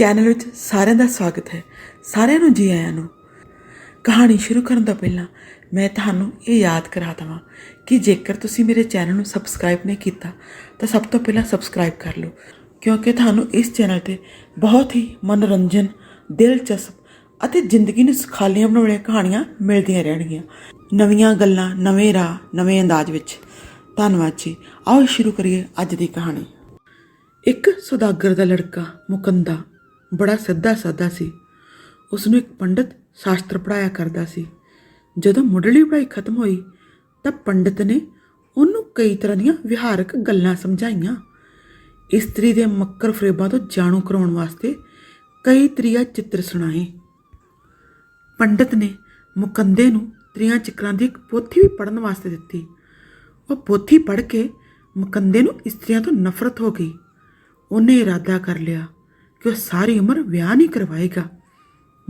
Channel ਵਿੱਚ ਸਾਰਿਆਂ ਦਾ ਸਵਾਗਤ ਹੈ। ਸਾਰਿਆਂ ਨੂੰ ਜੀ ਆਇਆਂ ਨੂੰ। ਕਹਾਣੀ ਸ਼ੁਰੂ ਕਰਨ ਤੋਂ ਪਹਿਲਾਂ ਮੈਂ ਤੁਹਾਨੂੰ ਇਹ ਯਾਦ ਕਰਾ ਦਵਾਂ ਕਿ ਜੇਕਰ ਤੁਸੀਂ ਮੇਰੇ ਚੈਨਲ ਨੂੰ ਸਬਸਕ੍ਰਾਈਬ ਨਹੀਂ ਕੀਤਾ, ਤਾਂ ਸਭ ਤੋਂ ਪਹਿਲਾਂ ਸਬਸਕ੍ਰਾਈਬ ਕਰ ਲਓ। ਕਿਉਂਕਿ ਤੁਹਾਨੂੰ ਇਸ ਚੈਨਲ ਤੇ ਬਹੁਤ ਹੀ ਮਨੋਰੰਜਨ, ਦਿਲਚਸਪ ਅਤੇ ਜ਼ਿੰਦਗੀ ਨੂੰ ਸੁਖਾਲੀਆਂ ਬਣਾਉਣ ਵਾਲੀਆਂ ਕਹਾਣੀਆਂ ਮਿਲਦੀਆਂ ਰਹਿਣਗੀਆਂ। ਨਵੀਆਂ ਗੱਲਾਂ, ਨਵੇਂ ਰਾਹ, ਨਵੇਂ ਅੰਦਾਜ਼ ਵਿੱਚ। ਧੰਨਵਾਦ ਜੀ। ਆਓ ਸ਼ੁਰੂ ਕਰੀਏ ਅੱਜ ਦੀ ਕਹਾਣੀ। ਇੱਕ ਸੁਦਾਗਰ ਦਾ ਲੜਕਾ, ਮੁਕੰਦਾ ਬੜਾ ਸਿੱਧਾ ਸਾਦਾ ਸੀ। ਉਸ ਨੂੰ ਇੱਕ ਪੰਡਤ ਸ਼ਾਸਤਰ ਪੜਾਇਆ ਕਰਦਾ ਸੀ। ਜਦੋਂ ਮੁੱਢਲੀ ਪੜ੍ਹਾਈ ਖਤਮ ਹੋਈ, ਤਾਂ ਪੰਡਤ ਨੇ ਉਹਨੂੰ ਕਈ ਤਰ੍ਹਾਂ ਦੀਆਂ ਵਿਹਾਰਕ ਗੱਲਾਂ ਸਮਝਾਈਆਂ। ਇਸਤਰੀ ਦੇ ਮੱਕਰ ਫਰੇਬਾਂ ਤੋਂ ਜਾਣੂ ਕਰਾਉਣ ਵਾਸਤੇ ਕਈ ਤਰੀਆ ਚਿੱਤਰ ਸੁਣਾਏ। ਪੰਡਤ ਨੇ ਮੁਕੰਦੇ ਨੂੰ ਤਰੀਆਂ ਚੱਕਰਾਂ ਦੀ ਇੱਕ ਪੋਥੀ ਵੀ ਪੜਨ ਵਾਸਤੇ ਦਿੱਤੀ। ਉਹ ਪੋਥੀ ਪੜ੍ਹ ਕੇ ਮੁਕੰਦੇ ਨੂੰ ਇਸਤਰੀਆਂ ਤੋਂ ਨਫ਼ਰਤ ਹੋ ਗਈ। ਉਹਨੇ ਇਰਾਦਾ ਕਰ ਲਿਆ। ਕਿ ਉਹ ਸਾਰੀ ਉਮਰ ਵਿਆਹ ਨਹੀਂ ਕਰਵਾਏਗਾ।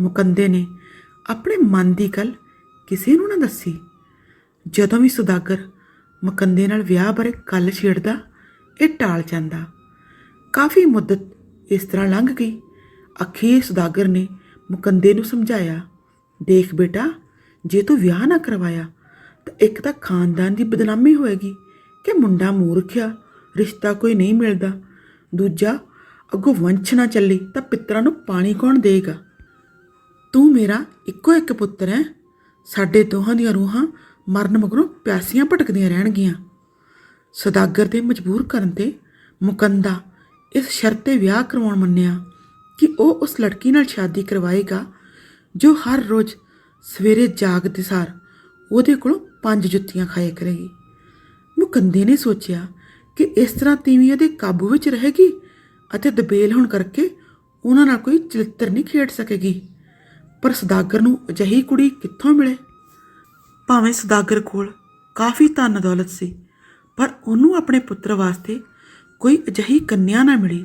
ਮੁਕੰਦੇ ਨੇ ਆਪਣੇ ਮਨ ਦੀ ਗੱਲ ਕਿਸੇ ਨੂੰ ਨਾ ਦੱਸੀ। ਜਦੋਂ ਵੀ ਸੁਦਾਗਰ ਮੁਕੰਦੇ ਨਾਲ ਵਿਆਹ ਬਾਰੇ ਗੱਲ ਛੇੜਦਾ, ਇਹ ਟਾਲ ਜਾਂਦਾ। ਕਾਫੀ ਮੁੱਦਤ ਇਸ ਤਰ੍ਹਾਂ ਲੰਘ ਗਈ। ਅਖੀਰ ਸੁਦਾਗਰ ਨੇ ਮੁਕੰਦੇ ਨੂੰ ਸਮਝਾਇਆ, ਦੇਖ ਬੇਟਾ, ਜੇ ਤੂੰ ਵਿਆਹ ਨਾ ਕਰਵਾਇਆ, ਤਾਂ ਇੱਕ ਤਾਂ ਖਾਨਦਾਨ ਦੀ ਬਦਨਾਮੀ ਹੋਏਗੀ ਕਿ ਮੁੰਡਾ ਮੂਰਖਿਆ ਰਿਸ਼ਤਾ ਕੋਈ ਨਹੀਂ ਮਿਲਦਾ। ਦੂਜਾ ਅੱਗੋਂ ਵੰਸ਼ ਨਾ ਚੱਲੀ ਤਾਂ ਪਿੱਤਰਾਂ ਨੂੰ ਪਾਣੀ ਕੌਣ ਦੇਗਾ ਤੂੰ ਮੇਰਾ ਇੱਕੋ ਇੱਕ ਪੁੱਤਰ ਹੈ। ਸਾਡੇ ਦੋਹਾਂ ਦੀਆਂ ਰੂਹਾਂ ਮਰਨ ਮਗਰੋਂ ਪਿਆਸੀਆਂ ਭਟਕਦੀਆਂ ਰਹਿਣਗੀਆਂ। ਸਦਾਗਰ ਦੇ ਮਜਬੂਰ ਕਰਨ ਤੇ ਮੁਕੰਦਾ ਇਸ ਸ਼ਰਤ ਤੇ ਵਿਆਹ ਕਰਵਾਉਣ ਮੰਨਿਆ ਕਿ ਉਹ ਉਸ ਲੜਕੀ ਨਾਲ ਸ਼ਾਦੀ ਕਰਵਾਏਗਾ ਜੋ ਹਰ ਰੋਜ਼ ਸਵੇਰੇ ਜਾਗਦੇ ਸਾਰ ਉਹਦੇ ਕੋਲੋਂ ਪੰਜ ਜੁੱਤੀਆਂ ਖਾਏ ਕਰੇਗੀ। ਮੁਕੰਦੇ ਨੇ ਸੋਚਿਆ ਕਿ ਇਸ ਤਰ੍ਹਾਂ ਤੀਵੀਂ ਉਹਦੇ ਕਾਬੂ ਵਿੱਚ ਰਹੇਗੀ ਅਤੇ ਦਬੇਲ ਹੋਣ ਕਰਕੇ ਉਹਨਾਂ ਨਾਲ ਕੋਈ ਚਲਿੱਤਰ ਨਹੀਂ ਖੇਡ ਸਕੇਗੀ। ਪਰ ਸਦਾਗਰ ਨੂੰ ਅਜਿਹੀ ਕੁੜੀ ਕਿੱਥੋਂ ਮਿਲੇ? ਭਾਵੇਂ ਸਦਾਗਰ ਕੋਲ ਕਾਫੀ ਧਨ ਦੌਲਤ ਸੀ, ਪਰ ਉਹਨੂੰ ਆਪਣੇ ਪੁੱਤਰ ਵਾਸਤੇ ਕੋਈ ਅਜਿਹੀ ਕੰਨਿਆ ਨਾ ਮਿਲੀ,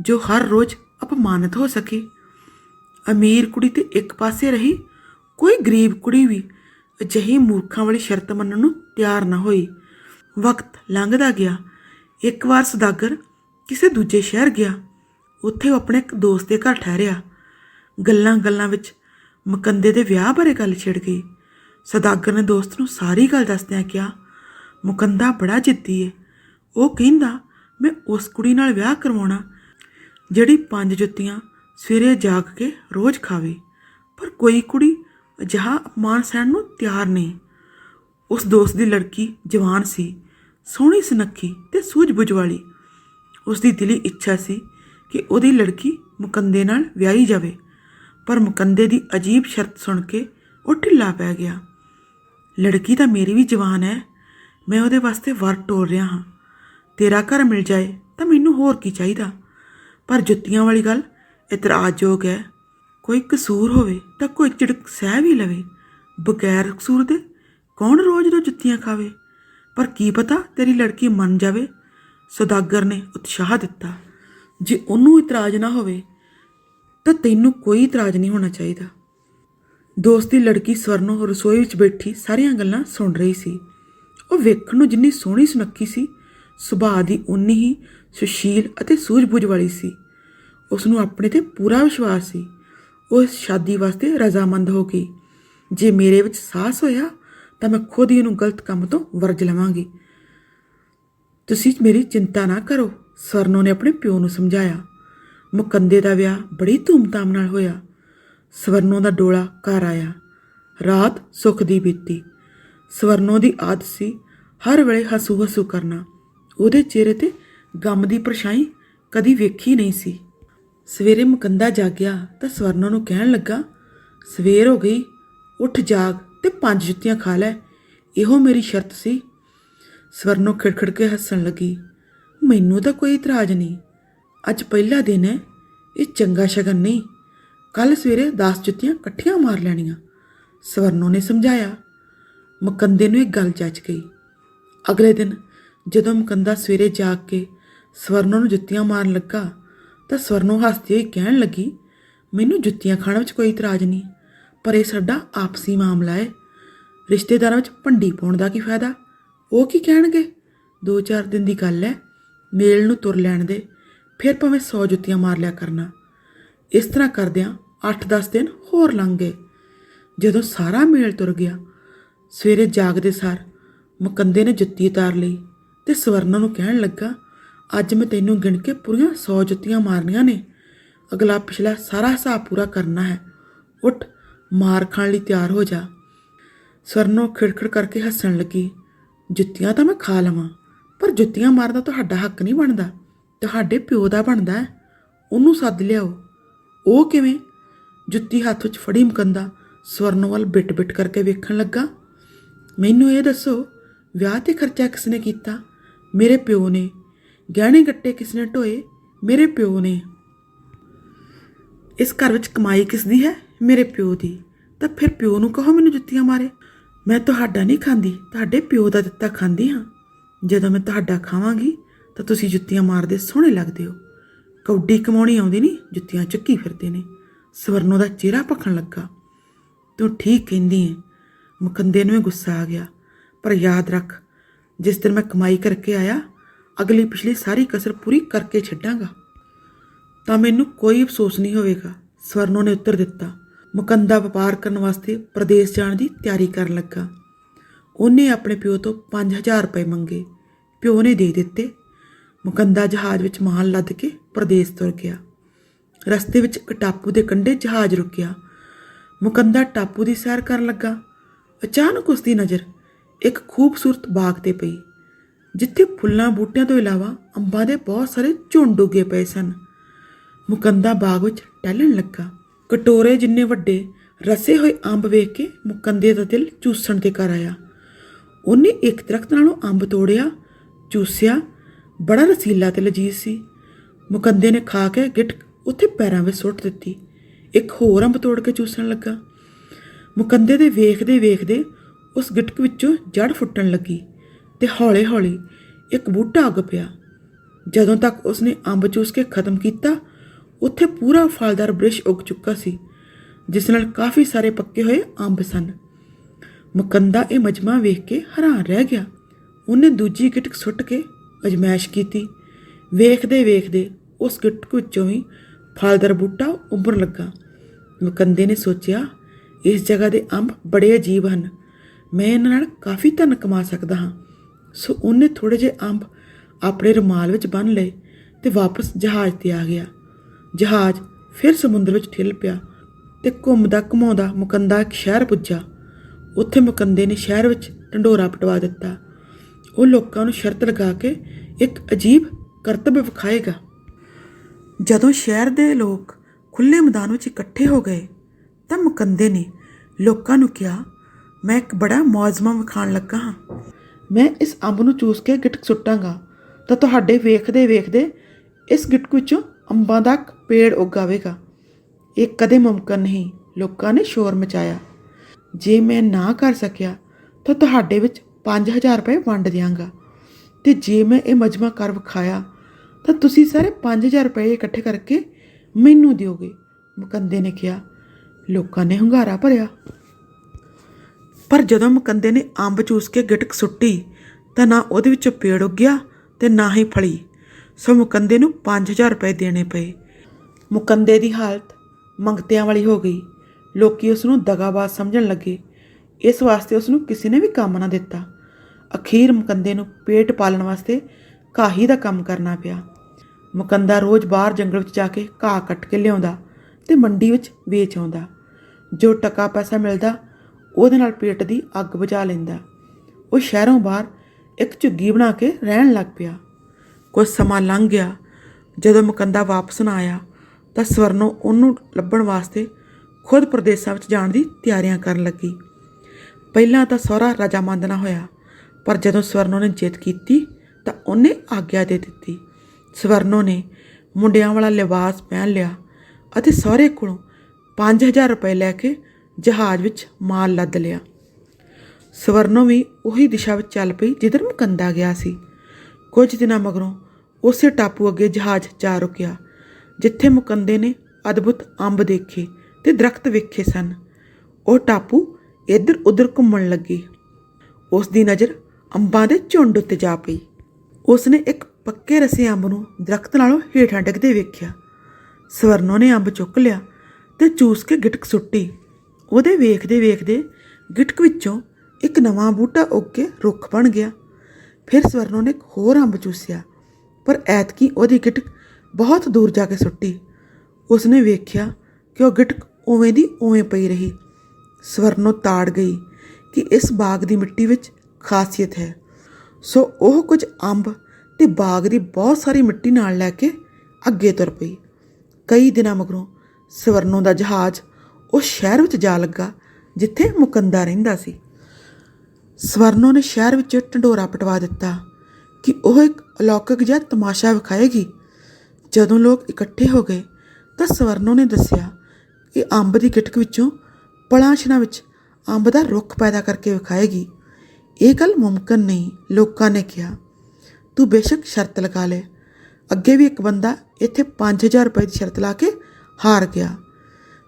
ਜੋ ਹਰ ਰੋਜ਼ ਅਪਮਾਨਿਤ ਹੋ ਸਕੇ। ਅਮੀਰ ਕੁੜੀ ਤੇ ਇੱਕ ਪਾਸੇ ਰਹੀ, ਕੋਈ ਗਰੀਬ ਕੁੜੀ ਵੀ ਅਜਿਹੀ ਮੂਰਖਾਂ ਵਾਲੀ ਸ਼ਰਤ ਮੰਨਣ ਨੂੰ ਤਿਆਰ ਨਾ ਹੋਈ। ਵਕਤ ਲੰਘਦਾ ਗਿਆ। ਇੱਕ ਵਾਰ ਸਦਾਗਰ ਕਿਸੇ ਦੂਜੇ ਸ਼ਹਿਰ ਗਿਆ, ਉੱਥੇ ਉਹ ਆਪਣੇ ਇੱਕ ਦੋਸਤ ਦੇ ਘਰ ਠਹਿਰਿਆ। ਗੱਲਾਂ-ਗੱਲਾਂ ਵਿੱਚ ਮਕੰਦੇ ਦੇ ਵਿਆਹ ਬਾਰੇ ਗੱਲ ਛਿੜ ਗਈ। ਸਦਾਗਰ ਨੇ ਦੋਸਤ ਨੂੰ ਸਾਰੀ ਗੱਲ ਦੱਸਦਿਆਂ ਕਿਹਾ, ਮੁਕੰਦਾ ਬੜਾ ਜਿੱਦੀ ਏ। ਉਹ ਕਹਿੰਦਾ, ਮੈਂ ਉਸ ਕੁੜੀ ਨਾਲ ਵਿਆਹ ਕਰਵਾਉਣਾ, ਜਿਹੜੀ ਪੰਜ ਜੁੱਤੀਆਂ ਸਵੇਰੇ ਜਾਗ ਕੇ ਰੋਜ਼ ਖਾਵੇ। ਪਰ ਕੋਈ ਕੁੜੀ ਅਜਿਹਾ ਅਪਮਾਨ ਸਹਿਣ ਨੂੰ ਤਿਆਰ ਨਹੀਂ। ਉਸ ਦੋਸਤ ਦੀ ਲੜਕੀ ਜਵਾਨ ਸੀ, ਸੋਹਣੀ ਸੁਨੱਖੀ ਤੇ ਸੂਝ-ਬੁਝ ਵਾਲੀ। ਉਸ ਦੀ ਦਿਲੀ ਇੱਛਾ ਸੀ ਕਿ ਉਹਦੀ ਲੜਕੀ ਮੁਕੰਦੇ ਨਾਲ ਵਿਆਹੀ ਜਾਵੇ, ਪਰ ਮੁਕੰਦੇ ਦੀ ਅਜੀਬ ਸ਼ਰਤ ਸੁਣ ਕੇ ਉਹ ਢਿੱਲਾ ਪੈ ਗਿਆ। ਲੜਕੀ ਤਾਂ ਮੇਰੀ ਵੀ ਜਵਾਨ ਹੈ, ਮੈਂ ਉਹਦੇ ਵਾਸਤੇ ਵਰ ਟੋਲ ਰਿਹਾ ਹਾਂ। ਤੇਰਾ ਘਰ ਮਿਲ ਜਾਏ ਤਾਂ ਮੈਨੂੰ ਹੋਰ ਕੀ ਚਾਹੀਦਾ? ਪਰ ਜੁੱਤੀਆਂ ਵਾਲੀ ਗੱਲ ਇਤਰਾਜ਼ਯੋਗ ਹੈ। ਕੋਈ ਕਸੂਰ ਹੋਵੇ ਤਾਂ ਕੋਈ ਝਿੜਕ ਸਹਿ ਵੀ ਲਵੇ। ਬਗੈਰ ਕਸੂਰ ਦੇ ਕੌਣ ਰੋਜ਼ ਰੋਜ਼ ਜੁੱਤੀਆਂ ਖਾਵੇ? ਪਰ ਕੀ ਪਤਾ ਤੇਰੀ ਲੜਕੀ ਮੰਨ ਜਾਵੇ ਸੌਦਾਗਰ ਨੇ ਉਤਸ਼ਾਹ ਦਿੱਤਾ, ਜੇ ਉਹਨੂੰ ਇਤਰਾਜ਼ ਨਾ ਹੋਵੇ, ਤਾਂ ਤੈਨੂੰ ਕੋਈ ਇਤਰਾਜ਼ ਨਹੀਂ ਹੋਣਾ ਚਾਹੀਦਾ। ਦੋਸਤ ਦੀ ਲੜਕੀ ਸਵਰਨੋ ਰਸੋਈ ਵਿੱਚ ਬੈਠੀ ਸਾਰੀਆਂ ਗੱਲਾਂ ਸੁਣ ਰਹੀ ਸੀ। ਉਹ ਵੇਖਣ ਨੂੰ ਜਿੰਨੀ ਸੋਹਣੀ ਸੁਨੱਖੀ ਸੀ, ਸੁਭਾਅ ਦੀ ਉਨੀ ਹੀ ਸੁਸ਼ੀਲ ਅਤੇ ਸੂਝ-ਬੁਝ ਵਾਲੀ ਸੀ। ਉਸ ਨੂੰ ਆਪਣੇ ਤੇ ਪੂਰਾ ਵਿਸ਼ਵਾਸ ਸੀ। ਉਹ ਇਸ ਸ਼ਾਦੀ ਵਾਸਤੇ ਰਜ਼ਾਮੰਦ ਹੋ ਗਈ। ਜੇ ਮੇਰੇ ਵਿੱਚ ਸਾਹਸ ਹੋਇਆ, ਤਾਂ ਮੈਂ ਖੁਦ ਹੀ ਉਹਨੂੰ ਗਲਤ ਕੰਮ ਤੋਂ ਵਰਜ ਲਵਾਂਗੀ। ਤੁਸੀਂ ਮੇਰੀ ਚਿੰਤਾ ਨਾ ਕਰੋ। ਸਵਰਨੋ ਨੇ ਆਪਣੇ ਪਿਓ ਨੂੰ ਸਮਝਾਇਆ। ਮੁਕੰਦੇ ਦਾ ਵਿਆਹ ਬੜੀ ਧੂਮਧਾਮ ਨਾਲ ਹੋਇਆ। ਸਵਰਨੋ ਦਾ ਡੋਲਾ ਘਰ ਆਇਆ। ਰਾਤ ਸੁਖ ਦੀ ਬੀਤੀ। ਸਵਰਨੋ ਦੀ ਆਦਤ ਸੀ ਹਰ ਵੇਲੇ ਹਸੂ ਹਸੂ ਕਰਨਾ। ਉਹਦੇ ਚਿਹਰੇ ਤੇ ਗਮ ਦੀ ਪਰਛਾਈ ਕਦੀ ਵੇਖੀ ਨਹੀਂ ਸੀ। ਸਵੇਰੇ ਮੁਕੰਦਾ ਜਾਗਿਆ ਤਾਂ ਸਵਰਨੋ ਨੂੰ ਕਹਿਣ ਲੱਗਾ, ਸਵੇਰ ਹੋ ਗਈ, ਉੱਠ ਜਾਗ ਤੇ ਪੰਜ ਜੁੱਤੀਆਂ ਖਾ ਲੈ। ਇਹੋ ਮੇਰੀ ਸ਼ਰਤ ਸੀ ਸਵਰਨੋ ਖਿੜਖਿੜ ਕੇ ਹੱਸਣ ਲੱਗੀ। ਮੈਨੂੰ ਤਾਂ ਕੋਈ ਇਤਰਾਜ਼ ਨਹੀਂ। ਅੱਜ ਪਹਿਲਾ ਦਿਨ ਹੈ ਇਹ ਚੰਗਾ ਸ਼ਗਨ ਨਹੀਂ। ਕੱਲ ਸਵੇਰੇ 10 ਜੁੱਤੀਆਂ ਇਕੱਠੀਆਂ ਮਾਰ ਲੈਣੀਆਂ। ਸਵਰਨੋ ਨੇ ਸਮਝਾਇਆ। ਮਕੰਦੇ ਨੂੰ ਇਹ ਗੱਲ ਜੱਜ ਗਈ। ਅਗਲੇ ਦਿਨ ਜਦੋਂ ਮੁਕੰਦਾ ਸਵੇਰੇ ਜਾਗ ਕੇ ਸਵਰਨੋ ਨੂੰ ਜੁੱਤੀਆਂ ਮਾਰਨ ਲੱਗਾ, ਤਾਂ ਸਵਰਨੋ ਹੱਸਦੀ ਹੋਈ ਕਹਿਣ ਲੱਗੀ, ਮੈਨੂੰ ਜੁੱਤੀਆਂ ਖਾਣ ਵਿੱਚ ਕੋਈ ਇਤਰਾਜ਼ ਨਹੀਂ, ਪਰ ਇਹ ਸਾਡਾ ਆਪਸੀ ਮਾਮਲਾ ਹੈ ਰਿਸ਼ਤੇਦਾਰਾਂ ਵਿੱਚ ਭੰਡੀ ਪਾਉਣ ਦਾ ਕੀ ਫਾਇਦਾ? ਉਹ ਕੀ ਕਹਿਣਗੇ? ਦੋ ਚਾਰ ਦਿਨ ਦੀ ਗੱਲ ਹੈ ਮੇਲ ਨੂੰ ਤੁਰ ਲੈਣ ਦੇ। ਫਿਰ ਭਾਵੇਂ 100 ਜੁੱਤੀਆਂ ਮਾਰ ਲਿਆ ਕਰਨਾ। ਇਸ ਤਰ੍ਹਾਂ ਕਰਦਿਆਂ 8-10 ਦਿਨ ਹੋਰ ਲੰਘ ਗਏ। ਜਦੋਂ ਸਾਰਾ ਮੇਲ ਤੁਰ ਗਿਆ, ਸਵੇਰੇ ਜਾਗਦੇ ਸਾਰ ਮੁਕੰਦੇ ਨੇ ਜੁੱਤੀ ਉਤਾਰ ਲਈ ਤੇ ਸਵਰਨਾ ਨੂੰ ਕਹਿਣ ਲੱਗਾ, ਅੱਜ ਮੈਂ ਤੈਨੂੰ ਗਿਣ ਕੇ ਪੂਰੀਆਂ 100 ਜੁੱਤੀਆਂ ਮਾਰਨੀਆਂ ਨੇ। ਅਗਲਾ ਪਿਛਲਾ ਸਾਰਾ ਹਿਸਾਬ ਪੂਰਾ ਕਰਨਾ ਹੈ। ਉੱਠ, ਮਾਰ ਖਾਣ ਲਈ ਤਿਆਰ ਹੋ ਜਾ। ਸਵਰਨੋ ਖਿੜਖਿੜ ਕਰਕੇ ਹੱਸਣ ਲੱਗੀ। ਜੁੱਤੀਆਂ ਤਾਂ ਮੈਂ ਖਾ ਲਵਾਂ, ਪਰ ਜੁੱਤੀਆਂ ਮਾਰਦਾ ਤੁਹਾਡਾ ਹੱਕ ਨਹੀਂ ਬਣਦਾ। ਤੁਹਾਡੇ ਪਿਓ ਦਾ ਬਣਦਾ ਉਹਨੂੰ ਸੱਦ ਲਿਆਓ। ਉਹ ਕਿਵੇਂ? ਜੁੱਤੀ ਹੱਥ ਵਿੱਚ ਫੜੀ ਮੁਕੰਦਾ ਸਵਰਨੋ ਵੱਲ ਬਿਟ-ਬਿਟ ਕਰਕੇ ਵੇਖਣ ਲੱਗਾ। ਮੈਨੂੰ ਇਹ ਦੱਸੋ, ਵਿਆਹ ਤੇ ਖਰਚਾ ਕਿਸ ਨੇ ਕੀਤਾ? ਮੇਰੇ ਪਿਓ ਨੇ। ਗਹਿਣੇ ਗੱਟੇ ਕਿਸ ਨੇ ਢੋਏ? ਮੇਰੇ ਪਿਓ ਨੇ। ਇਸ ਘਰ ਵਿੱਚ ਕਮਾਈ ਕਿਸ ਦੀ ਹੈ? ਮੇਰੇ ਪਿਓ ਦੀ। ਤਾਂ ਫਿਰ ਪਿਓ ਨੂੰ ਕਹੋ ਮੈਨੂੰ ਜੁੱਤੀਆਂ ਮਾਰੇ। ਮੈਂ ਤੁਹਾਡਾ ਨਹੀਂ ਖਾਂਦੀ, ਤੁਹਾਡੇ ਪਿਓ ਦਾ ਦਿੱਤਾ ਖਾਂਦੀ ਹਾਂ। ਜਦੋਂ ਮੈਂ ਤੁਹਾਡਾ ਖਾਵਾਂਗੀ, ਤਾਂ ਤੁਸੀਂ ਜੁੱਤੀਆਂ ਮਾਰਦੇ ਸੋਹਣੇ ਲੱਗਦੇ ਹੋ। ਕੌਡੀ ਕਮਾਉਣੀ ਆਉਂਦੀ ਨਹੀਂ ਜੁੱਤੀਆਂ ਚੱਕੀ ਫਿਰਦੇ ਨੇ। ਸਵਰਨੋ ਦਾ ਚਿਹਰਾ ਭਖਣ ਲੱਗਾ। ਤੂੰ ਠੀਕ ਕਹਿੰਦੀ ਹੈ ਮੁਕੰਦੇ ਨੂੰ ਵੀ ਗੁੱਸਾ ਆ ਗਿਆ। ਪਰ ਯਾਦ ਰੱਖ, ਜਿਸ ਦਿਨ ਮੈਂ ਕਮਾਈ ਕਰਕੇ ਆਇਆ, ਅਗਲੀ ਪਿਛਲੀ ਸਾਰੀ ਕਸਰ ਪੂਰੀ ਕਰਕੇ ਛੱਡਾਂਗਾ। ਤਾਂ ਮੈਨੂੰ ਕੋਈ ਅਫਸੋਸ ਨਹੀਂ ਹੋਵੇਗਾ। ਸਵਰਨੋ ਨੇ ਉੱਤਰ ਦਿੱਤਾ। ਮੁਕੰਦਾ ਵਪਾਰ ਕਰਨ ਵਾਸਤੇ ਪ੍ਰਦੇਸ਼ ਜਾਣ ਦੀ ਤਿਆਰੀ ਕਰਨ ਲੱਗਾ। ਉਹਨੇ ਆਪਣੇ ਪਿਓ ਤੋਂ 5000 ਰੁਪਏ ਮੰਗੇ। ਪਿਓ ਨੇ ਦੇ ਦਿੱਤੇ। ਮੁਕੰਦਾ ਜਹਾਜ਼ ਵਿੱਚ ਮਾਲ ਲੱਦ ਕੇ ਪ੍ਰਦੇਸ਼ ਤੁਰ ਗਿਆ। ਰਸਤੇ ਵਿੱਚ ਇੱਕ ਟਾਪੂ ਦੇ ਕੰਢੇ ਜਹਾਜ਼ ਰੁਕਿਆ। ਮੁਕੰਦਾ ਟਾਪੂ ਦੀ ਸੈਰ ਕਰਨ ਲੱਗਾ। ਅਚਾਨਕ ਉਸ ਦੀ ਨਜ਼ਰ ਇੱਕ ਖੂਬਸੂਰਤ ਬਾਗ ਤੇ ਪਈ, ਜਿੱਥੇ ਫੁੱਲਾਂ ਬੂਟਿਆਂ ਤੋਂ ਇਲਾਵਾ ਅੰਬਾਂ ਦੇ ਬਹੁਤ ਸਾਰੇ ਝੁੰਡ ਉੱਗੇ ਪਏ ਸਨ। ਮੁਕੰਦਾ ਬਾਗ ਵਿੱਚ ਟਹਿਲਣ ਲੱਗਾ। ਕਟੋਰੇ ਜਿੰਨੇ ਵੱਡੇ, ਰਸੇ ਹੋਏ ਅੰਬ ਵੇਖ ਕੇ ਮੁਕੰਦੇ ਦਾ ਦਿਲ ਚੂਸਣ ਤੇ ਕਰ ਆਇਆ। ਉਹਨੇ ਇੱਕ ਦਰਖਤ ਨਾਲੋਂ ਅੰਬ ਤੋੜਿਆ, ਚੂਸਿਆ, ਬੜਾ ਰਸੀਲਾ ਤੇ ਲਜੀਜ਼ ਸੀ। ਮੁਕੰਦੇ ਨੇ ਖਾ ਕੇ ਗਿੱਟ ਉੱਥੇ ਪੈਰਾਂ ਵਿੱਚ ਸੁੱਟ ਦਿੱਤੀ। ਇੱਕ ਹੋਰ ਅੰਬ ਤੋੜ ਕੇ ਚੂਸਣ ਲੱਗਾ। ਮੁਕੰਦੇ ਦੇ ਵੇਖਦੇ ਵੇਖਦੇ ਉਸ ਗਿਟਕ ਵਿੱਚੋਂ ਜੜ ਫੁੱਟਣ ਲੱਗੀ ਤੇ ਹੌਲੇ-ਹੌਲੇ ਇੱਕ ਬੂਟਾ ਉੱਗ ਪਿਆ। ਜਦੋਂ ਤੱਕ ਉਸਨੇ ਅੰਬ ਚੂਸ ਕੇ ਖਤਮ ਕੀਤਾ ਉੱਥੇ ਪੂਰਾ ਫਲਦਾਰ ਬ੍ਰਿਸ਼ ਉੱਗ ਚੁੱਕਾ ਸੀ, ਜਿਸ ਨਾਲ ਕਾਫੀ ਸਾਰੇ ਪੱਕੇ ਹੋਏ ਅੰਬ ਸਨ। ਮੁਕੰਦਾ ਇਹ ਮਜਮਾ ਵੇਖ ਕੇ ਹੈਰਾਨ ਰਹਿ ਗਿਆ। ਉਹਨੇ ਦੂਜੀ ਗਿਟਕ ਸੁੱਟ ਕੇ ਅਜਮਾਇਸ਼ ਕੀਤੀ। ਵੇਖਦੇ ਵੇਖਦੇ ਉਸ ਗਿਟਕ ਵਿੱਚੋਂ ਹੀ ਫਲਦਾਰ ਬੂਟਾ ਉੱਭਰ ਲੱਗਾ। ਮੁਕੰਦੇ ਨੇ ਸੋਚਿਆ, ਇਸ ਜਗ੍ਹਾ ਦੇ ਅੰਬ ਬੜੇ ਅਜੀਬ ਹਨ। ਮੈਂ ਇਹਨਾਂ ਨਾਲ ਕਾਫੀ ਧਨ ਕਮਾ ਸਕਦਾ ਹਾਂ। ਸੋ ਉਹਨੇ ਥੋੜੇ ਜਿਹੇ ਅੰਬ ਆਪਣੇ ਰੁਮਾਲ ਵਿੱਚ ਬੰਨ ਲਏ ਤੇ ਵਾਪਸ ਜਹਾਜ਼ ਤੇ ਆ ਗਿਆ। ਜਹਾਜ਼ ਫਿਰ ਸਮੁੰਦਰ ਵਿੱਚ ਠਿਲ ਪਿਆ ਤੇ ਘੁੰਮਦਾ ਘੁਮਾਉਂਦਾ ਮੁਕੰਦਾ ਇੱਕ ਸ਼ਹਿਰ ਪੁੱਜਾ। ਉੱਥੇ ਮੁਕੰਦੇ ਨੇ ਸ਼ਹਿਰ ਵਿੱਚ ਢੰਡੋਰਾ ਪਟਵਾ ਦਿੱਤਾ। ਉਹ ਲੋਕਾਂ ਨੂੰ ਸ਼ਰਤ ਲਗਾ ਕੇ ਇੱਕ ਅਜੀਬ ਕਰਤੱਵ ਵਿਖਾਏਗਾ। ਜਦੋਂ ਸ਼ਹਿਰ ਦੇ ਲੋਕ ਖੁੱਲੇ ਮੈਦਾਨ ਵਿੱਚ ਇਕੱਠੇ ਹੋ ਗਏ, ਤਾਂ ਮੁਕੰਦੇ ਨੇ ਲੋਕਾਂ ਨੂੰ ਕਿਹਾ, ਮੈਂ ਇੱਕ ਬੜਾ ਮੌਜ਼ਮਾ ਵਿਖਾਣ ਲੱਗਾ ਹਾਂ। ਮੈਂ ਇਸ ਅੰਬ ਨੂੰ ਚੂਸ ਕੇ ਗਿਟਕ ਸੁੱਟਾਂਗਾ ਤਾਂ ਤੁਹਾਡੇ ਵੇਖਦੇ ਵੇਖਦੇ ਇਸ ਗਿਟਕ ਵਿੱਚੋਂ ਅੰਬਾਂ ਦਾ ਪੇੜ ਉਗਾਵੇਗਾ। ਇਹ ਕਦੇ ਮੁਮਕਨ ਨਹੀਂ, ਲੋਕਾਂ ਨੇ ਸ਼ੋਰ ਮਚਾਇਆ। ਜੇ ਮੈਂ ਨਾ ਕਰ ਸਕਿਆ, ਤਾਂ ਤੁਹਾਡੇ ਵਿੱਚ 5000 ਰੁਪਏ ਵੰਡ ਦਿਆਂਗਾ। ਤੇ ਜੇ ਮੈਂ ਇਹ ਮਜਮਾ ਕਰ ਵਿਖਾਇਆ, ਤਾਂ ਤੁਸੀਂ ਸਾਰੇ 5000 ਰੁਪਏ ਇਕੱਠੇ ਕਰਕੇ ਮੈਨੂੰ ਦਿਓਗੇ, ਮੁਕੰਦੇ ਨੇ ਕਿਹਾ। ਲੋਕਾਂ ਨੇ ਹੁੰਗਾਰਾ ਭਰਿਆ। ਪਰ ਜਦੋਂ ਮੁਕੰਦੇ ਨੇ ਅੰਬ ਚੂਸ ਕੇ ਗਿਟਕ ਸੁੱਟੀ, ਤਾਂ ਨਾ ਉਹਦੇ ਵਿੱਚੋਂ ਪੇੜ ਉੱਗਿਆ ਤੇ ਨਾ ਹੀ ਫਲੀ। ਸੋ ਮੁਕੰਦੇ ਨੂੰ 5000 ਰੁਪਏ ਦੇਣੇ ਪਏ। ਮੁਕੰਦੇ ਦੀ ਹਾਲਤ ਮੰਗਤਿਆਂ ਵਾਲੀ ਹੋ ਗਈ। ਲੋਕੀ ਉਸ ਨੂੰ ਦਗਾਬਾਜ਼ ਸਮਝਣ ਲੱਗੇ। ਇਸ ਵਾਸਤੇ ਉਸ ਨੂੰ ਕਿਸੇ ਨੇ ਵੀ ਕੰਮ ਨਾ ਦਿੱਤਾ। ਅਖੀਰ ਮੁਕੰਦੇ ਨੂੰ ਪੇਟ ਪਾਲਣ ਵਾਸਤੇ ਕਾਹੀ ਦਾ ਕੰਮ ਕਰਨਾ ਪਿਆ। ਮੁਕੰਦਾ ਰੋਜ਼ ਬਾਹਰ ਜੰਗਲ ਵਿੱਚ ਜਾ ਕੇ ਘਾਹ ਕੱਟ ਕੇ ਲਿਆਉਂਦਾ ਤੇ ਮੰਡੀ ਵਿੱਚ ਵੇਚ ਆਉਂਦਾ। ਜੋ ਟਕਾ ਪੈਸਾ ਮਿਲਦਾ, ਉਹਦੇ ਨਾਲ ਪੇਟ ਦੀ ਅੱਗ ਬੁਝਾ ਲੈਂਦਾ। ਉਹ ਸ਼ਹਿਰੋਂ ਬਾਹਰ ਇੱਕ ਝੁੱਗੀ ਬਣਾ ਕੇ ਰਹਿਣ ਲੱਗ ਪਿਆ। ਕੁਝ ਸਮਾਂ ਲੰਘ ਗਿਆ। ਜਦੋਂ ਮੁਕੰਦਾ ਵਾਪਸ ਨਾ ਆਇਆ ਤਾਂ ਸਵਰਨੋ ਉਹਨੂੰ ਲੱਭਣ ਵਾਸਤੇ ਖੁਦ ਪ੍ਰਦੇਸ਼ਾਂ ਵਿੱਚ ਜਾਣ ਦੀ ਤਿਆਰੀਆਂ ਕਰਨ ਲੱਗੀ। ਪਹਿਲਾਂ ਤਾਂ ਸਹੁਰਾ ਰਜਾਮੰਦ ਨਾ ਹੋਇਆ, ਪਰ ਜਦੋਂ ਸਵਰਨੋ ਨੇ ਜਿੱਤ ਕੀਤੀ ਤਾਂ ਉਹਨੇ ਆਗਿਆ ਦੇ ਦਿੱਤੀ। ਸਵਰਨੋ ਨੇ ਮੁੰਡਿਆਂ ਵਾਲਾ ਲਿਬਾਸ ਪਹਿਨ ਲਿਆ ਅਤੇ ਸਹੁਰੇ ਕੋਲੋਂ 5000 ਰੁਪਏ ਲੈ ਕੇ ਜਹਾਜ਼ ਵਿੱਚ ਮਾਲ ਲੱਦ ਲਿਆ। ਸਵਰਨੋ ਵੀ ਉਹੀ ਦਿਸ਼ਾ ਵਿੱਚ ਚੱਲ ਪਈ ਜਿੱਧਰ ਮੁਕੰਦਾ ਗਿਆ ਸੀ। ਕੁਝ ਦਿਨਾਂ ਮਗਰੋਂ ਉਸੇ ਟਾਪੂ ਅੱਗੇ ਜਹਾਜ਼ ਜਾ ਰੁਕਿਆ, ਜਿੱਥੇ ਮੁਕੰਦੇ ਨੇ ਅਦਭੁਤ ਅੰਬ ਦੇਖੇ ਤੇ ਦਰਖਤ ਵੇਖੇ ਸਨ। ਉਹ ਟਾਪੂ ਇੱਧਰ ਉੱਧਰ ਘੁੰਮਣ ਲੱਗੀ। ਉਸ ਦੀ ਨਜ਼ਰ ਅੰਬਾਂ ਦੇ ਝੁੰਡ ਉੱਤੇ ਜਾ ਪਈ। ਉਸ ਨੇ ਇੱਕ ਪੱਕੇ ਰਸੇ ਅੰਬ ਨੂੰ ਦਰਖਤ ਨਾਲੋਂ ਹੇਠਾਂ ਡਿੱਗਦੇ ਵੇਖਿਆ। ਸਵਰਨੋ ਨੇ ਅੰਬ ਚੁੱਕ ਲਿਆ ਤੇ ਚੂਸ ਕੇ ਗਿਟਕ ਸੁੱਟੀ। ਉਹਦੇ ਵੇਖਦੇ ਵੇਖਦੇ ਗਿਟਕ ਵਿੱਚੋਂ ਇੱਕ ਨਵਾਂ ਬੂਟਾ ਉੱਗ ਕੇ ਰੁੱਖ ਬਣ ਗਿਆ। ਫਿਰ ਸਵਰਨੋ ਨੇ ਇੱਕ ਹੋਰ ਅੰਬ ਚੂਸਿਆ, ਪਰ ਐਤਕੀ ਉਹਦੀ ਗਿਟਕ ਬਹੁਤ ਦੂਰ ਜਾ ਕੇ ਸੁੱਟੀ। ਉਸਨੇ ਵੇਖਿਆ ਕਿ ਉਹ ਗਿਟਕ ਉਵੇਂ ਦੀ ਉਵੇਂ ਪਈ ਰਹੀ। ਸਵਰਨੋ ਤਾੜ ਗਈ ਕਿ ਇਸ ਬਾਗ ਦੀ ਮਿੱਟੀ ਵਿੱਚ ਖਾਸੀਅਤ ਹੈ। ਸੋ ਉਹ ਕੁਝ ਅੰਬ ਤੇ ਬਾਗ ਦੀ ਬਹੁਤ ਸਾਰੀ ਮਿੱਟੀ ਨਾਲ ਲੈ ਕੇ ਅੱਗੇ ਤੁਰ ਪਈ। ਕਈ ਦਿਨਾਂ ਮਗਰੋਂ ਸਵਰਨੋ ਦਾ ਜਹਾਜ਼ ਉਸ ਸ਼ਹਿਰ ਵਿੱਚ ਜਾ ਲੱਗਾ, ਜਿੱਥੇ ਮੁਕੰਦਾ ਰਹਿੰਦਾ ਸੀ। ਸਵਰਨੋ ਨੇ ਸ਼ਹਿਰ ਵਿੱਚ ਢੰਡੋਰਾ ਪਟਵਾ ਦਿੱਤਾ ਕਿ ਉਹ ਇੱਕ ਅਲੌਕਿਕ ਜਿਹਾ ਤਮਾਸ਼ਾ ਵਿਖਾਏਗੀ। ਜਦੋਂ ਲੋਕ ਇਕੱਠੇ ਹੋ ਗਏ ਤਾਂ ਸਵਰਨੋ ਨੇ ਦੱਸਿਆ ਕਿ ਅੰਬ ਦੀ ਗਿਟਕ ਵਿੱਚੋਂ ਪਲਾਸ਼ਨਾ ਵਿੱਚ ਅੰਬ ਦਾ ਰੁੱਖ ਪੈਦਾ ਕਰਕੇ ਵਿਖਾਏਗੀ। ਇਹ ਗੱਲ ਮੁਮਕਨ ਨਹੀਂ, ਲੋਕਾਂ ਨੇ ਕਿਹਾ। ਤੂੰ ਬੇਸ਼ੱਕ ਸ਼ਰਤ ਲਗਾ ਲੈ। ਅੱਗੇ ਵੀ ਇੱਕ ਬੰਦਾ ਇੱਥੇ 5000 ਰੁਪਏ ਦੀ ਸ਼ਰਤ ਲਾ ਕੇ ਹਾਰ ਗਿਆ।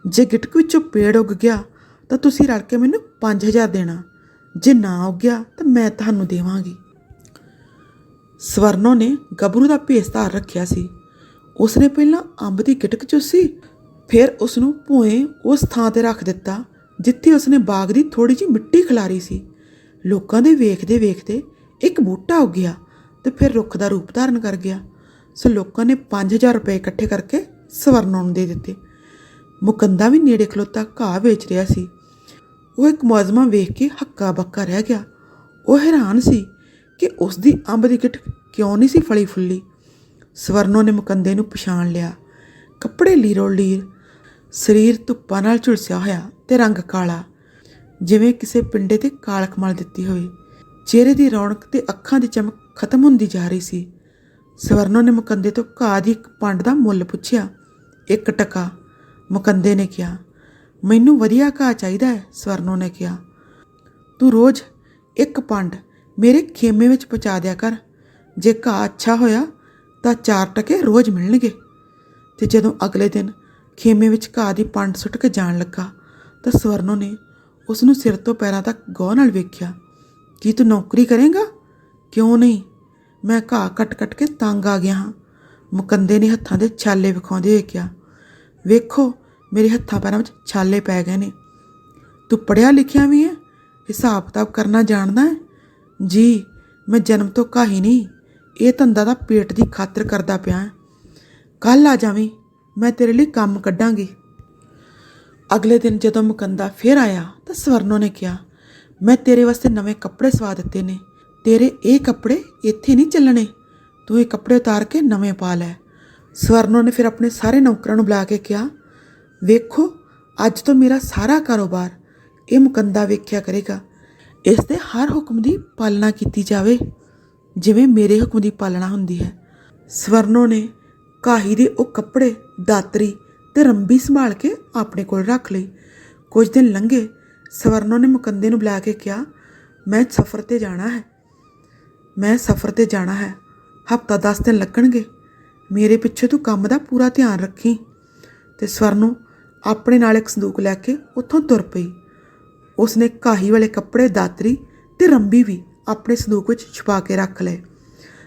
ਜੇ ਗਿਟਕ ਵਿੱਚੋਂ ਪੇੜ ਉੱਗ ਗਿਆ ਤਾਂ ਤੁਸੀਂ ਰਲ ਕੇ ਮੈਨੂੰ 5000 ਦੇਣਾ। ਜੇ ਨਾ ਉੱਗਿਆ ਤਾਂ ਮੈਂ ਤੁਹਾਨੂੰ ਦੇਵਾਂਗੀ। ਸਵਰਨੋ ਨੇ ਗੱਭਰੂ ਦਾ ਭੇਸ ਧਾਰ ਰੱਖਿਆ ਸੀ। ਉਸਨੇ ਪਹਿਲਾਂ ਅੰਬ ਦੀ ਗਿਟਕ ਚੂਸੀ, ਫਿਰ ਉਸ ਨੂੰ ਭੂਏ ਉਸ ਥਾਂ ਤੇ ਰੱਖ ਦਿੱਤਾ, ਜਿੱਥੇ ਉਸਨੇ ਬਾਗ ਦੀ ਥੋੜੀ ਜਿਹੀ ਮਿੱਟੀ ਖਿਲਾਰੀ ਸੀ। ਲੋਕਾਂ ਦੇ ਵੇਖਦੇ ਵੇਖਦੇ ਇੱਕ ਬੂਟਾ ਉੱਗਿਆ ਤੇ ਫਿਰ ਰੁੱਖ ਦਾ ਰੂਪ ਧਾਰਨ ਕਰ ਗਿਆ। ਸੋ ਲੋਕਾਂ ਨੇ 5000 ਰੁਪਏ ਇਕੱਠੇ ਕਰਕੇ ਸਵਰਨੋ ਨੂੰ ਦੇ ਦਿੱਤੇ। ਮੁਕੰਦਾ ਵੀ ਨੇੜੇ ਖਲੋਤਾ ਘਾਹ ਵੇਚ ਰਿਹਾ ਸੀ। ਉਹ ਇੱਕ ਮੁਆਜ਼ਮਾ ਵੇਖ ਕੇ ਹੱਕਾ ਬੱਕਾ ਰਹਿ ਗਿਆ। ਉਹ ਹੈਰਾਨ ਸੀ ਕਿ ਉਸ ਦੀ ਅੰਬ ਦੀ ਗਿੱਟ ਕਿਉਂ ਨਹੀਂ ਸੀ ਫਲੀ ਫੁੱਲੀ। ਸਵਰਨੋ ਨੇ ਮੁਕੰਦੇ ਨੂੰ ਪਛਾਣ ਲਿਆ। ਕੱਪੜੇ ਲੀਰੋ ਲੀਰ ਸਰੀਰ ਧੁੱਪਾਂ ਨਾਲ ਝੁਲਸਿਆ ਹੋਇਆ ਤੇ ਰੰਗ ਕਾਲਾ, ਜਿਵੇਂ ਕਿਸੇ ਪਿੰਡੇ ਤੇ ਕਾਲਖ ਮਲ ਦਿੱਤੀ ਹੋਵੇ। ਚਿਹਰੇ ਦੀ ਰੌਣਕ ਤੇ ਅੱਖਾਂ ਦੀ ਚਮਕ ਖਤਮ ਹੁੰਦੀ ਜਾ ਰਹੀ ਸੀ। ਸਵਰਨੋ ਨੇ ਮੁਕੰਦੇ ਤੋਂ ਘਾਹ ਦੀ ਇੱਕ ਪੰਡ ਦਾ ਮੁੱਲ ਪੁੱਛਿਆ। ਇੱਕ ਟਕਾ। ਮੁਕੰਦੇ ਨੇ ਕਿਹਾ ਮੈਨੂੰ ਵਧੀਆ ਘਾਹ ਚਾਹੀਦਾ ਹੈ, ਸਵਰਨੋ ਨੇ ਕਿਹਾ। ਤੂੰ ਰੋਜ਼ ਇੱਕ ਪੰਡ ਮੇਰੇ ਖੇਮੇ ਵਿੱਚ ਪਹੁੰਚਾ ਦਿਆ ਕਰ। ਜੇ ਘਾਹ ਅੱਛਾ ਹੋਇਆ ਤਾਂ ਚਾਰ ਟਕੇ ਰੋਜ਼ ਮਿਲਣਗੇ। ਤੇ ਜਦੋਂ ਅਗਲੇ ਦਿਨ ਖੇਮੇ ਵਿੱਚ ਘਾਹ ਦੀ ਪੰਡ ਸੁੱਟ ਕੇ ਜਾਣ ਲੱਗਾ, ਤਾਂ ਸਵਰਨੋ ਨੇ ਉਸ ਨੂੰ ਸਿਰ ਤੋਂ ਪੈਰਾਂ ਤੱਕ ਗੌਰ ਨਾਲ ਵੇਖਿਆ। ਕੀ ਤੂੰ ਨੌਕਰੀ ਕਰੇਂਗਾ? ਕਿਉਂ ਨਹੀਂ? ਮੈਂ ਘਾਹ ਕੱਟ-ਕੱਟ ਕੇ ਤੰਗ ਆ ਗਿਆ ਹਾਂ। ਮੁਕੰਦੇ ਨੇ ਹੱਥਾਂ ਦੇ ਛਾਲੇ ਵਿਖਾਉਂਦੇ ਹੋਏ ਕਿਹਾ, ਵੇਖੋ ਮੇਰੇ ਹੱਥਾਂ ਪੈਰਾਂ ਵਿੱਚ ਛਾਲੇ ਪੈ ਗਏ ਨੇ। ਤੂੰ ਪੜਿਆ ਲਿਖਿਆ ਵੀ ਹੈ ਹਿਸਾਬ ਕਿਤਾਬ ਕਰਨਾ ਜਾਣਦਾ ਹੈ ਜੀ, ਮੈਂ ਜਨਮ ਤੋਂ ਕਾਹੀ ਨਹੀਂ। ਇਹ ਧੰਦਾ ਦਾ ਪੇਟ ਦੀ ਖਾਤਰ ਕਰਦਾ ਪਿਆ ਕੱਲ ਆ ਜਾਵੀਂ, ਮੈਂ ਤੇਰੇ ਲਈ ਕੰਮ ਕੱਢਾਂਗੀ। ਅਗਲੇ ਦਿਨ ਜਦੋਂ ਮੁਕੰਦਾ ਫੇਰ ਆਇਆ, ਤਾਂ ਸਵਰਨੋ ਨੇ ਕਿਹਾ, ਮੈਂ ਤੇਰੇ ਵਾਸਤੇ ਨਵੇਂ ਕੱਪੜੇ ਸਵਾ ਦਿੱਤੇ ਨੇ। ਤੇਰੇ ਇਹ ਕੱਪੜੇ ਇੱਥੇ ਨਹੀਂ ਚੱਲਣੇ। ਤੂੰ ਇਹ ਕੱਪੜੇ ਉਤਾਰ ਕੇ ਨਵੇਂ ਪਾ ਲੈ। ਸਵਰਨੋ ਨੇ ਫਿਰ ਆਪਣੇ ਸਾਰੇ ਨੌਕਰਾਂ ਨੂੰ ਬੁਲਾ ਕੇ ਕਿਹਾ ਵੇਖੋ, ਅੱਜ ਤੋਂ ਮੇਰਾ ਸਾਰਾ ਕਾਰੋਬਾਰ ਇਹ ਮੁਕੰਦਾ ਵੇਖਿਆ ਕਰੇਗਾ। ਇਸ ਦੇ ਹਰ ਹੁਕਮ ਦੀ ਪਾਲਣਾ ਕੀਤੀ ਜਾਵੇ, ਜਿਵੇਂ ਮੇਰੇ ਹੁਕਮ ਦੀ ਪਾਲਣਾ ਹੁੰਦੀ ਹੈ। ਸਵਰਨੋ ਨੇ ਕਾਹੀ ਦੇ ਉਹ ਕੱਪੜੇ, ਦਾਤਰੀ ਤੇ ਰੰਬੀ ਸੰਭਾਲ ਕੇ ਆਪਣੇ ਕੋਲ ਰੱਖ ਲਈ ਕੁਝ ਦਿਨ ਲੰਘੇ, ਸਵਰਨੋ ਨੇ ਮੁਕੰਦੇ ਨੂੰ ਬੁਲਾ ਕੇ ਕਿਹਾ, ਮੈਂ ਸਫ਼ਰ ਤੇ ਜਾਣਾ ਹੈ। ਮੈਂ ਸਫ਼ਰ ਤੇ ਜਾਣਾ ਹੈ। ਹਫਤਾ 10 ਦਿਨ ਲੱਗਣਗੇ। ਮੇਰੇ ਪਿੱਛੇ ਤੂੰ ਕੰਮ ਦਾ ਪੂਰਾ ਧਿਆਨ ਰੱਖੀ ਤੇ ਸਵਰਨੋ ਆਪਣੇ ਨਾਲ ਇੱਕ ਸੰਦੂਕ ਲੈ ਕੇ ਉੱਥੋਂ ਤੁਰ ਪਈ। ਉਸਨੇ ਕਾਹੀ ਵਾਲੇ ਕੱਪੜੇ ਦਾਤਰੀ ਤੇ ਰੰਬੀ ਵੀ ਆਪਣੇ ਸੰਦੂਕ ਵਿੱਚ ਛੁਪਾ ਕੇ ਰੱਖ ਲਏ।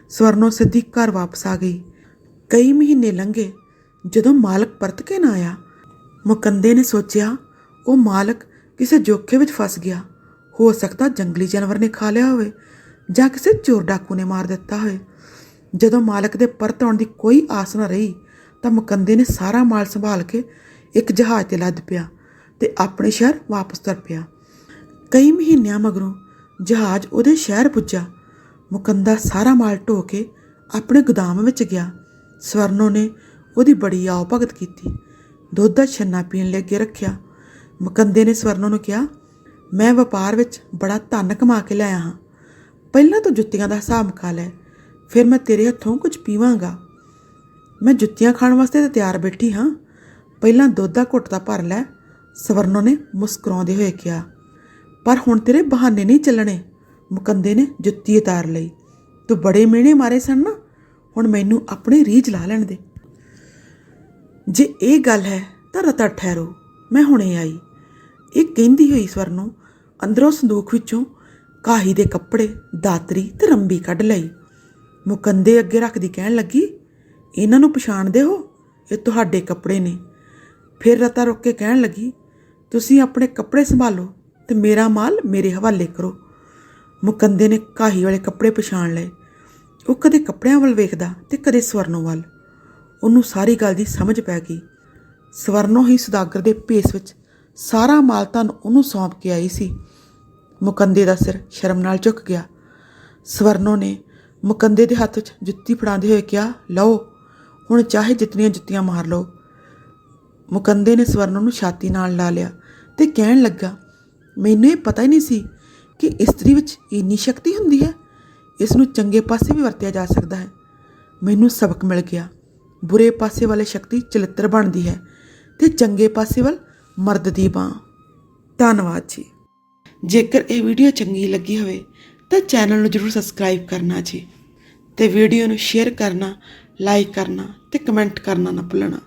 ਸਵਰਨੋ ਸਿੱਧੀ ਘਰ ਵਾਪਸ ਆ ਗਈ। ਕਈ ਮਹੀਨੇ ਲੰਘੇ। ਜਦੋਂ ਮਾਲਕ ਪਰਤ ਕੇ ਨਾ ਆਇਆ, ਮੁਕੰਦੇ ਨੇ ਸੋਚਿਆ, ਉਹ ਮਾਲਕ ਕਿਸੇ ਜੋਖੇ ਵਿੱਚ ਫਸ ਗਿਆ। ਹੋ ਸਕਦਾ ਜੰਗਲੀ ਜਾਨਵਰ ਨੇ ਖਾ ਲਿਆ ਹੋਵੇ ਜਾਂ ਕਿਸੇ ਚੋਰ ਡਾਕੂ ਨੇ ਮਾਰ ਦਿੱਤਾ ਹੋਵੇ। ਜਦੋਂ ਮਾਲਕ ਦੇ ਪਰਤ ਆਉਣ ਦੀ ਕੋਈ ਆਸ ਨਾ ਰਹੀ, ਤਾਂ ਮੁਕੰਦੇ ਨੇ ਸਾਰਾ ਮਾਲ ਸੰਭਾਲ ਕੇ ਇੱਕ ਜਹਾਜ਼ ਤੇ ਲੱਦ ਪਿਆ ਤੇ ਆਪਣੇ ਸ਼ਹਿਰ ਵਾਪਸ ਤੁਰ ਪਿਆ। ਕਈ ਮਹੀਨਿਆਂ ਮਗਰੋਂ ਜਹਾਜ਼ ਉਹਦੇ ਸ਼ਹਿਰ ਪੁੱਜਾ। ਮੁਕੰਦਾ ਸਾਰਾ ਮਾਲ ਢੋ ਕੇ ਆਪਣੇ ਗੋਦਾਮ ਵਿੱਚ ਗਿਆ। ਸਵਰਨੋ ਨੇ ਉਹਦੀ ਬੜੀ ਆਓ ਭਗਤ ਕੀਤੀ। ਦੁੱਧ ਦਾ ਛੰਨਾ ਪੀਣ ਲਈ ਅੱਗੇ ਰੱਖਿਆ। ਮੁਕੰਦੇ ਨੇ ਸਵਰਨੋ ਨੂੰ ਕਿਹਾ, ਮੈਂ ਵਪਾਰ ਵਿੱਚ ਬੜਾ ਧਨ ਕਮਾ ਕੇ ਲਿਆਇਆ ਹਾਂ ਪਹਿਲਾਂ ਤੂੰ ਜੁੱਤੀਆਂ ਦਾ ਹਿਸਾਬ ਮੁਕਾ ਲੈ। ਫਿਰ ਮੈਂ ਤੇਰੇ ਹੱਥੋਂ ਕੁਝ ਪੀਵਾਂਗਾ। ਮੈਂ ਜੁੱਤੀਆਂ ਖਾਣ ਵਾਸਤੇ ਤਾਂ ਤਿਆਰ ਬੈਠੀ ਹਾਂ। ਪਹਿਲਾਂ ਦੁੱਧ ਦਾ ਘੁੱਟ ਤਾਂ ਭਰ ਲੈ, ਸਵਰਨੋ ਨੇ ਮੁਸਕਰਾਉਂਦੇ ਹੋਏ ਕਿਹਾ, ਪਰ ਹੁਣ ਤੇਰੇ ਬਹਾਨੇ ਨਹੀਂ ਚੱਲਣੇ। ਮੁਕੰਦੇ ਨੇ ਜੁੱਤੀ ਉਤਾਰ ਲਈ। ਤੂੰ ਬੜੇ ਮਿਹਣੇ ਮਾਰੇ ਸਨ ਨਾ, ਹੁਣ ਮੈਨੂੰ ਆਪਣੀ ਰੀਝ ਲਾ ਲੈਣ ਦੇ। ਜੇ ਇਹ ਗੱਲ ਹੈ ਤਾਂ ਰਤਾ ਠਹਿਰੋ, ਮੈਂ ਹੁਣੇ ਆਈ। ਇਹ ਕਹਿੰਦੀ ਹੋਈ ਸਵਰਨੋ ਅੰਦਰੋਂ ਸੰਦੂਕ ਵਿੱਚੋਂ ਕਾਹੀ ਦੇ ਕੱਪੜੇ, ਦਾਤਰੀ ਤੇ ਰੰਬੀ ਕੱਢ ਲਈ। ਮੁਕੰਦੇ ਅੱਗੇ ਰੱਖਦੀ ਕਹਿਣ ਲੱਗੀ, ਇਹਨਾਂ ਨੂੰ ਪਛਾਣਦੇ ਹੋ? ਇਹ ਤੁਹਾਡੇ ਕੱਪੜੇ ਨੇ। ਫਿਰ ਰਤਾ ਰੁੱਕ ਕੇ ਕਹਿਣ ਲੱਗੀ, ਤੁਸੀਂ ਆਪਣੇ ਕੱਪੜੇ ਸੰਭਾਲੋ ਤੇ ਮੇਰਾ ਮਾਲ ਮੇਰੇ ਹਵਾਲੇ ਕਰੋ। ਮੁਕੰਦੇ ਨੇ ਕਾਹੀ ਵਾਲੇ ਕੱਪੜੇ ਪਛਾਣ ਲਏ। ਉਹ ਕਦੇ ਕੱਪੜਿਆਂ ਵੱਲ ਵੇਖਦਾ ਤੇ ਕਦੇ ਸਵਰਨੋ ਵੱਲ। ਉਹਨੂੰ ਸਾਰੀ ਗੱਲ ਦੀ ਸਮਝ ਪੈ ਗਈ। ਸਵਰਨੋ ਹੀ ਸੁਦਾਗਰ ਦੇ ਭੇਸ ਵਿੱਚ ਸਾਰਾ ਮਾਲ ਧਨ ਉਹਨੂੰ ਸੌਂਪ ਕੇ ਆਈ ਸੀ। ਮੁਕੰਦੇ ਦਾ ਸਿਰ ਸ਼ਰਮ ਨਾਲ ਝੁਕ ਗਿਆ। ਸਵਰਨੋ ਨੇ ਮੁਕੰਦੇ ਦੇ ਹੱਥ 'ਚ ਜੁੱਤੀ ਫੜਾਉਂਦੇ ਹੋਏ ਕਿਹਾ, ਲਓ, ਹੁਣ ਚਾਹੇ ਜਿਤਨੀਆਂ ਜੁੱਤੀਆਂ ਮਾਰ ਲਓ ਮੁਕੰਦੇ ਨੇ ਸਵਰਨ ਨੂੰ ਛਾਤੀ ਨਾਲ ਲਾ ਲਿਆ ਤੇ ਕਹਿਣ ਲੱਗਾ, ਮੈਨੂੰ ਇਹ ਪਤਾ ਹੀ ਨਹੀਂ ਸੀ ਕਿ ਇਸਤਰੀ ਵਿੱਚ ਇੰਨੀ ਸ਼ਕਤੀ ਹੁੰਦੀ ਹੈ। ਇਸ ਨੂੰ ਚੰਗੇ ਪਾਸੇ ਵੀ ਵਰਤਿਆ ਜਾ ਸਕਦਾ ਹੈ। ਮੈਨੂੰ ਸਬਕ ਮਿਲ ਗਿਆ। ਬੁਰੇ ਪਾਸੇ ਵਾਲੇ ਸ਼ਕਤੀ ਚਲਿੱਤਰ ਬਣਦੀ ਹੈ ਤੇ ਚੰਗੇ ਪਾਸੇ ਵੱਲ ਮਰਦ ਦੀ ਬਾਹ। ਧੰਨਵਾਦ ਜੀ। ਜੇਕਰ ਇਹ ਵੀਡੀਓ ਚੰਗੀ ਲੱਗੀ ਹੋਵੇ ਤਾਂ ਚੈਨਲ ਨੂੰ ਜਰੂਰ ਸਬਸਕ੍ਰਾਈਬ ਕਰਨਾ ਜੀ ਤੇ ਵੀਡੀਓ ਨੂੰ ਸ਼ੇਅਰ ਕਰਨਾ, ਲਾਈਕ ਕਰਨਾ ਤੇ ਕਮੈਂਟ ਕਰਨਾ ਨਾ ਭੁੱਲਣਾ।